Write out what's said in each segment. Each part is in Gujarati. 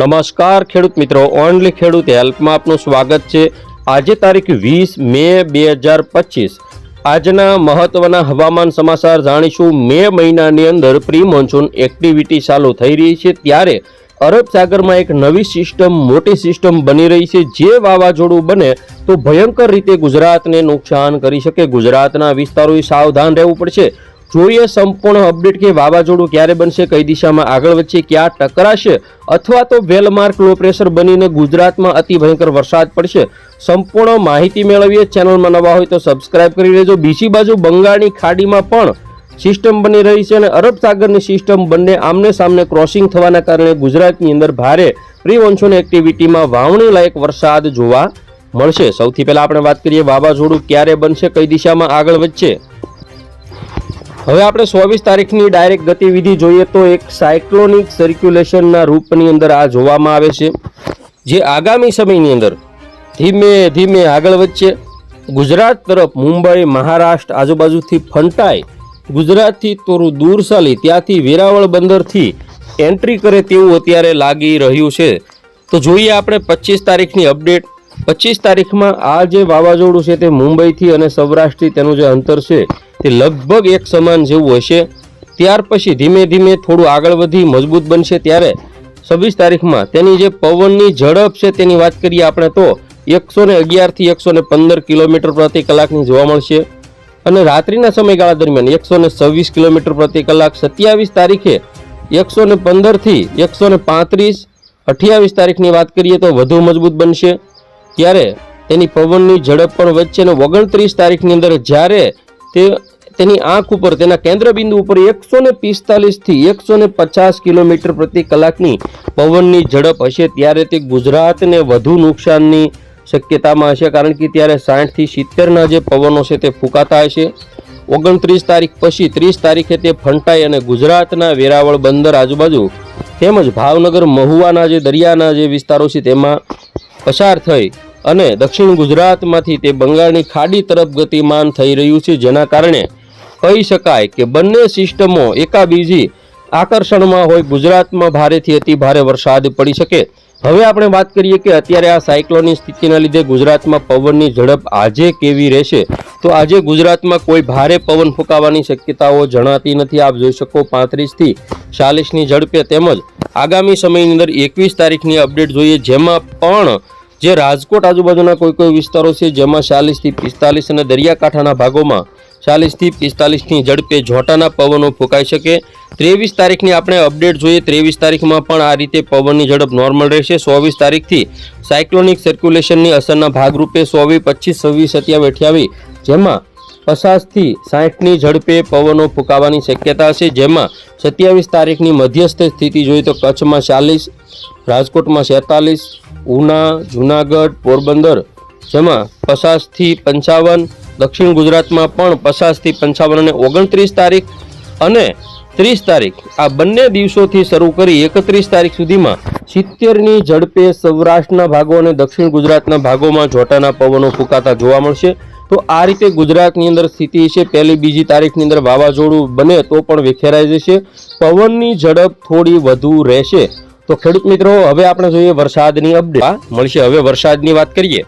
નમસ્કાર ખેડૂત મિત્રો, ઓનલી ખેડૂત હેલ્પમાં આપનું સ્વાગત છે. આજે તારીખ વીસ મે બે હજાર પચીસ. આજના મહત્વના હવામાન સમાચાર જાણીશું. મે મહિનાની અંદર પ્રી મોન્સૂન એક્ટિવિટી ચાલુ થઈ રહી છે. ત્યારે અરબ સાગરમાં એક નવી સિસ્ટમ, મોટી સિસ્ટમ બની રહી છે. જે વાવાઝોડું બને તો ભયંકર રીતે ગુજરાતને નુકસાન કરી શકે. ગુજરાતના વિસ્તારોએ સાવધાન રહેવું પડશે. જોઈએ સંપૂર્ણ અપડેટ કે વાવાઝોડું ક્યારે બનશે, કઈ દિશામાં આગળ વચ્ચે ક્યાં ટકરાશે અથવા તો વેલમાર્ક લો પ્રેશર બનીને ગુજરાતમાં અતિ ભયંકર વરસાદ પડશે. સંપૂર્ણ માહિતી મેળવીએ. ચેનલમાં નવા હોય તો સબસ્ક્રાઇબ કરી લેજો. બીજી બાજુ બંગાળની ખાડીમાં પણ સિસ્ટમ બની રહી છે અને અરબ સાગરની સિસ્ટમ બંને આમને સામને ક્રોસિંગ થવાના કારણે ગુજરાતની અંદર ભારે પ્રી મોન્સૂન એક્ટિવિટીમાં વાવણી લાયક વરસાદ જોવા મળશે. સૌથી પહેલાં આપણે વાત કરીએ વાવાઝોડું ક્યારે બનશે, કઈ દિશામાં આગળ વધશે. હવે આપણે ચોવીસ તારીખની ડાયરેક્ટ ગતિવિધિ જોઈએ તો એક સાયક્લોનિક સર્ક્યુલેશનના રૂપની અંદર આ જોવામાં આવે છે. જે આગામી સમયની અંદર ધીમે ધીમે આગળ વધશે. ગુજરાત તરફ મુંબઈ, મહારાષ્ટ્ર આજુબાજુથી ફંટાય. ગુજરાતથી થોડું દૂર ચાલી, ત્યાંથી વેરાવળ બંદરથી એન્ટ્રી કરે તેવું અત્યારે લાગી રહ્યું છે. તો જોઈએ આપણે પચીસ તારીખની અપડેટ પચીસ તારીખમાં આ જે વાવાઝોડું છે તે મુંબઈથી અને સૌરાષ્ટ્રથી તેનું જે અંતર છે તે લગભગ એક સમાન જેવું હશે. ત્યાર પછી ધીમે ધીમે થોડું આગળ વધી મજબૂત બનશે ત્યારે છવ્વીસ તારીખમાં તેની જે પવનની ઝડપ છે તેની વાત કરીએ આપણે તો એકસો ને અગિયારથી એકસો ને પંદર કિલોમીટર પ્રતિ કલાકની જોવા મળશે. અને રાત્રિના સમયગાળા દરમિયાન એકસો ને છવ્વીસ કિલોમીટર પ્રતિ કલાક સત્યાવીસ તારીખે એકસો ને પંદરથી એકસો ને પાંત્રીસ અઠ્યાવીસ તારીખની વાત કરીએ તો વધુ મજબૂત બનશે. ત્યારે તેની પવનની ઝડપ પણ વધશે અને ઓગણત્રીસ તારીખની અંદર જ્યારે તે તેની આંખ ઉપર, તેના કેન્દ્રબિંદુ ઉપર એકસો ને પિસ્તાલીસથી એકસો પચાસ કિલોમીટર પ્રતિ કલાકની પવનની ઝડપ હશે. ત્યારે તે ગુજરાતને વધુ નુકસાનની શક્યતામાં હશે, કારણ કે ત્યારે સાઠથી સિત્તેરના જે પવનો છે તે ફૂંકાતા હશે. ઓગણત્રીસ તારીખ પછી, ત્રીસ તારીખે તે ફંટાઈ અને ગુજરાતના વેરાવળ બંદર આજુબાજુ તેમજ ભાવનગર મહુવાના જે દરિયાના જે વિસ્તારો છે તેમાં પસાર થઈ અને દક્ષિણ ગુજરાતમાંથી તે બંગાળની ખાડી તરફ ગતિમાન થઈ રહ્યું છે. જેના કારણે કહી શકાય કે બંને સિસ્ટમો એકાબીજી આકર્ષણમાં હોય, ગુજરાતમાં ભારેથી અતિ ભારે વરસાદ પડી શકે. હવે આપણે વાત કરીએ કે અત્યારે આ સાયક્લોનની સ્થિતિના લીધે ગુજરાતમાં પવનની ઝડપ આજે કેવી રહેશે? તો આજે ગુજરાતમાં કોઈ ભારે પવન ફૂંકાવાની શક્યતાઓ જણાતી નથી. આપ જોઈ શકો પાંત્રીસથી ચાલીસની ઝડપે તેમજ આગામી સમયની અંદર એકવીસ તારીખની અપડેટ જોઈએ, જેમાં પણ જે રાજકોટ આજુબાજુના કોઈ કોઈ વિસ્તારો છે, જેમાં ચાલીસથી પિસ્તાલીસ અને દરિયાકાંઠાના ભાગોમાં ચાલીસથી પિસ્તાલીસની ઝડપે જોટાના પવનો ફૂંકાઈ શકે. ત્રેવીસ તારીખની આપણે અપડેટ જોઈએ. ત્રેવીસ તારીખમાં પણ આ રીતે પવનની ઝડપ નોર્મલ રહેશે. ચોવીસ તારીખથી સાયક્લોનિક સર્ક્યુલેશનની અસરના ભાગરૂપે સોવી પચીસ, છવ્વીસ સત્યાવી અઠ્યાવી જેમાં પચાસથી સાઠની ઝડપે પવનો ફૂંકાવાની શક્યતા છે. જેમાં સત્યાવીસ તારીખની મધ્યસ્થ સ્થિતિ જોઈએ તો કચ્છમાં ચાલીસ, રાજકોટમાં છેતાલીસ, ઉના, જુનાગઢ, પોરબંદર. જેમાં પચાસથી પંચાવન દક્ષિણ ગુજરાતમાં પણ પચાસથી પંચાવન અને ઓગણત્રીસ તારીખ અને ત્રીસ તારીખ આ બંને દિવસોથી શરૂ કરી એકત્રીસ તારીખ સુધીમાં સિત્તેરની ઝડપે સૌરાષ્ટ્રના ભાગો અને દક્ષિણ ગુજરાતના ભાગોમાં જોટાના પવનો ફૂંકાતા જોવા મળશે. તો આ રીતે ગુજરાતની અંદર સ્થિતિ છે. પહેલી બીજી તારીખની અંદર વાવાઝોડું બને તો પણ વિખેરાઈ જશે. પવનની ઝડપ થોડી વધુ રહેશે. તો ખેડૂત મિત્રો, હવે આપણે જોઈએ વરસાદની અપડેટ મળશે. હવે વરસાદની વાત કરીએ.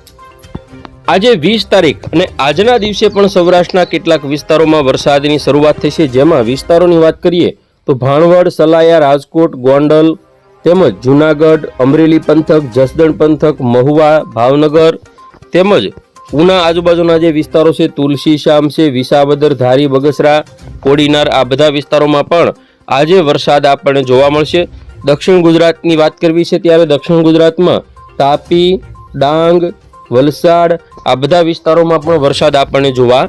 આજે વીસ તારીખ અને આજના દિવસે પણ સૌરાષ્ટ્રના કેટલાક વિસ્તારોમાં વરસાદની શરૂઆત થઈ છે. જેમાં વિસ્તારોની વાત કરીએ તો ભાણવડ, સલાયા, રાજકોટ, ગોંડલ તેમજ જુનાગઢ, અમરેલી પંથક, જસદણ પંથક, મહુવા, ભાવનગર તેમજ ઉના આજુબાજુના જે વિસ્તારો છે, તુલસી શ્યામ છે, વિસાવદર, ધારી, બગસરા, કોડીનાર આ બધા વિસ્તારોમાં પણ આજે વરસાદ આપણને જોવા મળશે. દક્ષિણ ગુજરાતની વાત કરવી છે ત્યારે દક્ષિણ ગુજરાતમાં તાપી, ડાંગ વલસાડ, આ બધા વિસ્તારોમાં પણ વરસાદ આપણને જોવા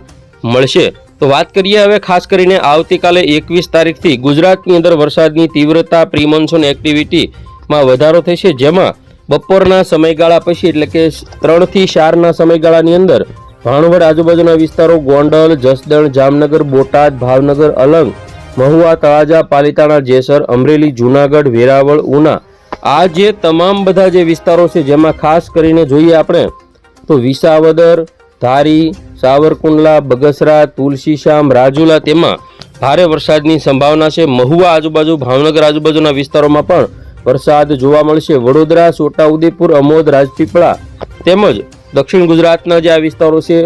મળશે. તો વાત કરીએ હવે ખાસ કરીને આવતીકાલે એકવીસ તારીખથી ગુજરાતની અંદર વરસાદની તીવ્રતા, પ્રિમોન્સૂન એક્ટિવિટીમાં વધારો થશે. જેમાં બપોરના સમયગાળા પછી એટલે કે ત્રણથી ચારના સમયગાળાની અંદર ભાણવડ આજુબાજુના વિસ્તારો ગોંડલ, જસદણ, જામનગર, બોટાદ, ભાવનગર, અલંગ, મહુવા, તળાજા, પાલિતાણા, જેસર, અમરેલી, જુનાગઢ, વેરાવળ, ઉના આ જે તમામ બધા જે વિસ્તારો છે, જેમાં ખાસ કરીને જોઈએ આપણે તો વિસાવદર, ધારી, સાવરકુંડલા, બગસરા તુલસીશ્યામ રાજુલા તેમાં ભારે વરસાદની સંભાવના છે. મહુવા આજુબાજુ, ભાવનગર આજુબાજુના વિસ્તારોમાં પણ વરસાદ જોવા મળશે. વડોદરા, છોટાઉદેપુર, અમોદ, રાજપીપળા તેમજ દક્ષિણ ગુજરાતના જે આ વિસ્તારો છે,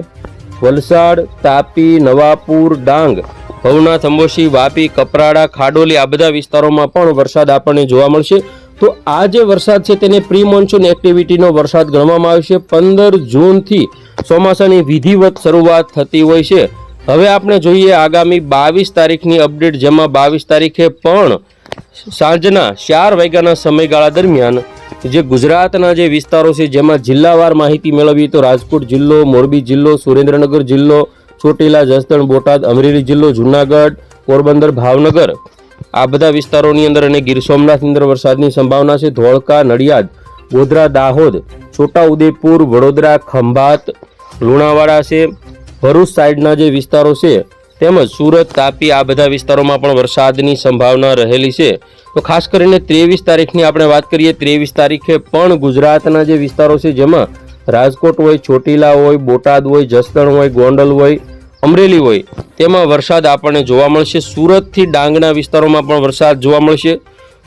વલસાડ, તાપી, નવાપુર, ડાંગ, ભવનાથ અંબોશી વાપી, કપરાડા, ખાડોલી આ બધા વિસ્તારોમાં પણ વરસાદ આપણને જોવા મળશે. તો આ જે વરસાદ છે તેને પ્રી મોન્સૂન એક્ટિવિટીનો વરસાદ ગણવામાં આવે છે. પંદર જૂનથી ચોમાસાની વિધિવત શરૂઆત થતી હોય છે. હવે આપણે જોઈએ આગામી બાવીસ તારીખની અપડેટ, જેમાં બાવીસ તારીખે પણ સાંજના ચાર વાગ્યાના સમયગાળા દરમિયાન જે ગુજરાતના જે વિસ્તારો છે, જેમાં જિલ્લાવાર માહિતી મેળવીએ તો રાજકોટ જિલ્લો, મોરબી જિલ્લો, સુરેન્દ્રનગર જિલ્લો, ચોટીલા, જસદણ, બોટાદ, અમરેલી જિલ્લો, જુનાગઢ, પોરબંદર, ભાવનગર આ બધા વિસ્તારોની અંદર અને ગીર સોમનાથની અંદર વરસાદની સંભાવના છે. ધોળકા, નડિયાદ, ગોધરા, દાહોદ, છોટાઉદેપુર, વડોદરા, ખંભાત, લુણાવાડા છે. ભરૂચ સાઈડના જે વિસ્તારો છે, તેમજ સુરત, તાપી આ બધા વિસ્તારોમાં પણ વરસાદની સંભાવના રહેલી છે. તો ખાસ કરીને ત્રેવીસ તારીખની આપણે વાત કરીએ, ત્રેવીસ તારીખે પણ ગુજરાતના જે વિસ્તારો છે, જેમાં રાજકોટ હોય, ચોટીલા હોય, બોટાદ હોય, જસદણ હોય, ગોંડલ હોય અમરેલી હોય, તેમાં વરસાદ આપણને જોવા મળશે. સુરતથી ડાંગના વિસ્તારોમાં પણ વરસાદ જોવા મળશે.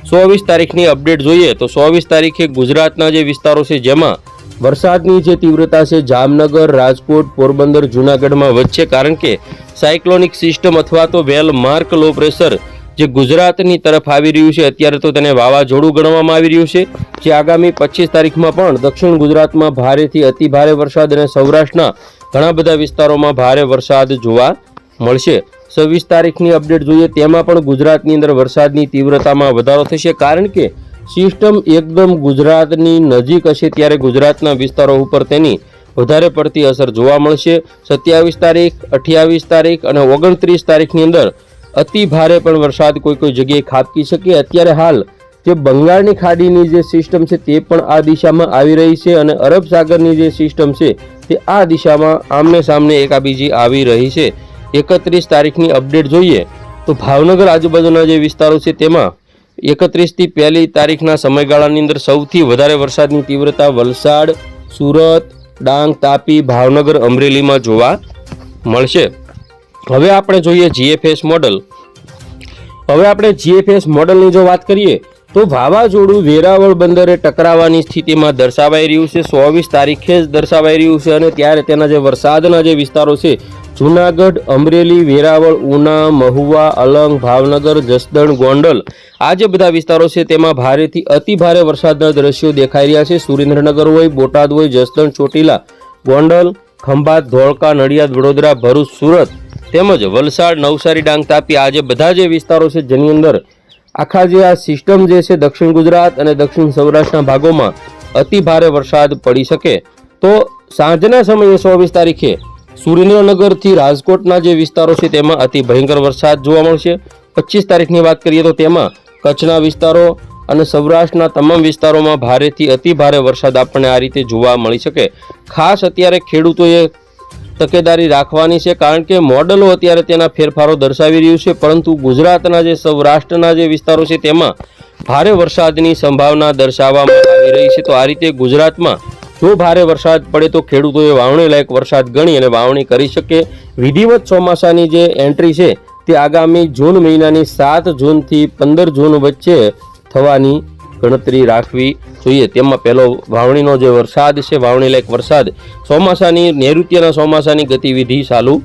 ચોવીસ તારીખની અપડેટ જોઈએ તો ચોવીસ તારીખે ગુજરાતના જે વિસ્તારો છે, જેમાં વરસાદની જે તીવ્રતા છે, જામનગર, રાજકોટ, પોરબંદર, જૂનાગઢમાં વધશે. કારણ કે સાયક્લોનિક સિસ્ટમ અથવા તો વેલ માર્ક લો પ્રેશર જે ગુજરાતની તરફ આવી રહ્યું છે, અત્યારે તો તેને વાવાઝોડું ગણવામાં આવી રહ્યું છે. જે આગામી પચીસ તારીખમાં પણ દક્ષિણ ગુજરાતમાં ભારેથી અતિ ભારે વરસાદ અને સૌરાષ્ટ્રના ઘણા બધા વિસ્તારોમાં ભારે વરસાદ જોવા મળશે. છવ્વીસ તારીખની અપડેટ જોઈએ, તેમાં પણ ગુજરાતની અંદર વરસાદની તીવ્રતામાં વધારો થશે, કારણ કે સિસ્ટમ એકદમ ગુજરાતની નજીક હશે, ત્યારે ગુજરાતના વિસ્તારો ઉપર તેની વધારે પડતી અસર જોવા મળશે. સત્યાવીસ તારીખ, અઠ્યાવીસ તારીખ અને ઓગણત્રીસ તારીખની અંદર અતિ ભારે પણ વરસાદ કોઈ કોઈ જગ્યાએ ખાબકી શકે. અત્યારે હાલ જે બંગાળની ખાડીની જે સિસ્ટમ છે તે પણ આ દિશામાં આવી રહી છે અને અરબ સાગરની જે સિસ્ટમ છે તે આ દિશામાં આમને સામને એકાબીજી આવી રહી છે. એકત્રીસ તારીખની અપડેટ જોઈએ તો ભાવનગર આજુબાજુના જે વિસ્તારો છે તેમાં એકત્રીસથી પહેલી તારીખના સમયગાળાની અંદર સૌથી વધારે વરસાદની તીવ્રતા વલસાડ, સુરત, ડાંગ, તાપી, ભાવનગર, અમરેલીમાં જોવા મળશે. હવે આપણે જોઈએ જીએફએસ મોડલ હવે આપણે જીએફએસ મોડલની જો વાત કરીએ, તો વાવાઝોડું વેરાવળ બંદરે ટકરાવાની સ્થિતિમાં દર્શાવાઈ રહ્યું છે. ચોવીસ તારીખે જ દર્શાવાઈ રહ્યું છે અને ત્યારે તેના જે વરસાદના જે વિસ્તારો છે, જુનાગઢ, અમરેલી, વેરાવળ, ઉના, મહુવા, અલંગ, ભાવનગર, જસદણ, ગોંડલ, આ જે બધા વિસ્તારો છે તેમાં ભારેથી અતિ ભારે વરસાદના દ્રશ્યો દેખાઈ રહ્યા છે. સુરેન્દ્રનગર હોય, બોટાદ હોય, જસદણ, ચોટીલા, ગોંડલ, ખંભાત, ધોળકા, નડિયાદ, વડોદરા, ભરૂચ, સુરત તેમજ વલસાડ નવસારી ડાંગ તાપી આ જે બધા જે વિસ્તારો છે જેની અંદર આખા જે આ સિસ્ટમ જે છે દક્ષિણ ગુજરાત અને દક્ષિણ સૌરાષ્ટ્રના ભાગોમાં અતિ ભારે વરસાદ પડી શકે. તો સાંજના સમયે ચોવીસ તારીખે સુરેન્દ્રનગરથી રાજકોટના જે વિસ્તારો છે તેમાં અતિ ભયંકર વરસાદ જોવા મળશે. પચીસ તારીખની વાત કરીએ તો તેમાં કચ્છના વિસ્તારો અને સૌરાષ્ટ્રના તમામ વિસ્તારોમાં ભારેથી અતિ ભારે વરસાદ આપણને આ રીતે જોવા મળી શકે. ખાસ અત્યારે ખેડૂતોએ તકેદારી રાખવાની છે, કારણ કે મોડલો અત્યારે તેના ફેરફારો દર્શાવી રહ્યું છે, પરંતુ ગુજરાતના જે સૌરાષ્ટ્રના જે વિસ્તારો છે, તેમાં ભારે વરસાદની સંભાવના દર્શાવવામાં આવી રહી છે. તો આ રીતે ગુજરાતમાં જો ભારે વરસાદ પડે તો ખેડૂતોએ વાવણી લાયક વરસાદ ગણી અને વાવણી કરી શકે. વિધિવત ચોમાસાની જે એન્ટ્રી છે, તે આગામી જૂન મહિનાની સાત જૂનથી પંદર જૂન વચ્ચે થવાની ગણતરી રાખવી જોઈએ. તેમાં પહેલો વાવણીનો જે વરસાદ છે વાવણી લાયક વરસાદ, ચોમાસાની, નૈઋત્યના ચોમાસાની ગતિવિધિ ચાલુ